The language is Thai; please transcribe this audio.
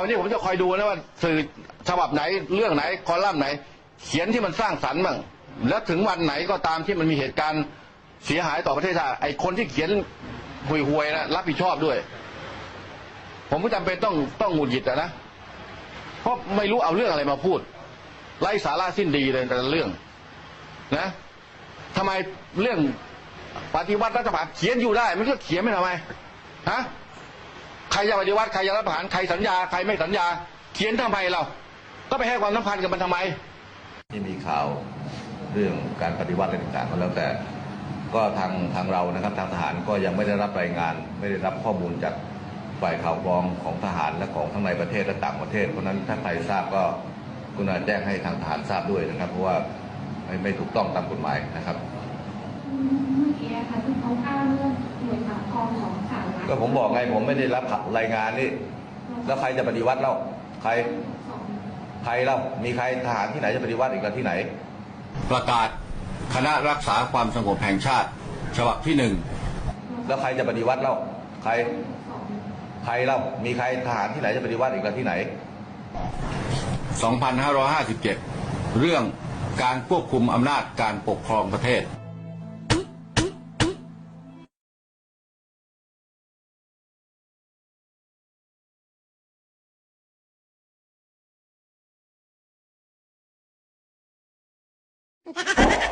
วันนี้ผมจะคอยดูนะว่าสื่อฉบับไหนเรื่องไหนคอลัมน์ไหน เขียนที่มันสร้างสรรค์บ้างแล้วถึงวันไหนก็ตามที่มันมีเหตุการณ์เสียหายต่อประเทศชาติไอ้คนที่เขียนห่วยๆนะรับผิดชอบด้วย ผมก็จำเป็นต้องต้องหงุดหงิดนะเพราะไม่รู้เอาเรื่องอะไรมาพูดไร้สาระสิ้นดีเลยแต่เรื่อง นะทำไมเรื่องปฏิวัติรัฐประหารเขียนอยู่ได้ มันก็เขียนไม่ทำไมฮะ ใครจะปฏิวัติใครจะรัฐประหารใครสัญญาใครไม่สัญญา เขียนทำไมเรา ก็ไปให้ความสำคัญกับมันทำไม ที่มีข่าวเรื่องการปฏิวัติอะไรต่างๆก็แล้วแต่ ก็ทางทางเรานะครับทางทหารก็ยังไม่ได้รับรายงาน ไม่ได้รับข้อมูลจากฝ่ายข่าวกรองของทหารและของทั้งในประเทศและต่างประเทศเพราะนั้นถ้าใครทราบก็กุณาแจ้งให้ทางทหารทราบด้วยนะครับ เพราะว่าไม่ไม่ถูกต้องตามกฎหมายนะครับเมื่อกี้ค่ะที่เขา ก็ผมบอกไงผมไม่ได้รับรายงานนี่แล้วใครจะปฏิวัติเล่าใครใครเล่ามีใครทหารที่ไหนจะปฏิวัติอีกแล้วที่ไหน ประกาศคณะรักษาความสงบแห่งชาติ ฉบับที่หนึ่งแล้วใครจะปฏิวัติเล่าใครใครเล่ามีใครทหารที่ไหนจะปฏิวัติอีกแล้วที่ไหน 2557 เรื่องการควบคุมอำนาจการปกครองประเทศ What?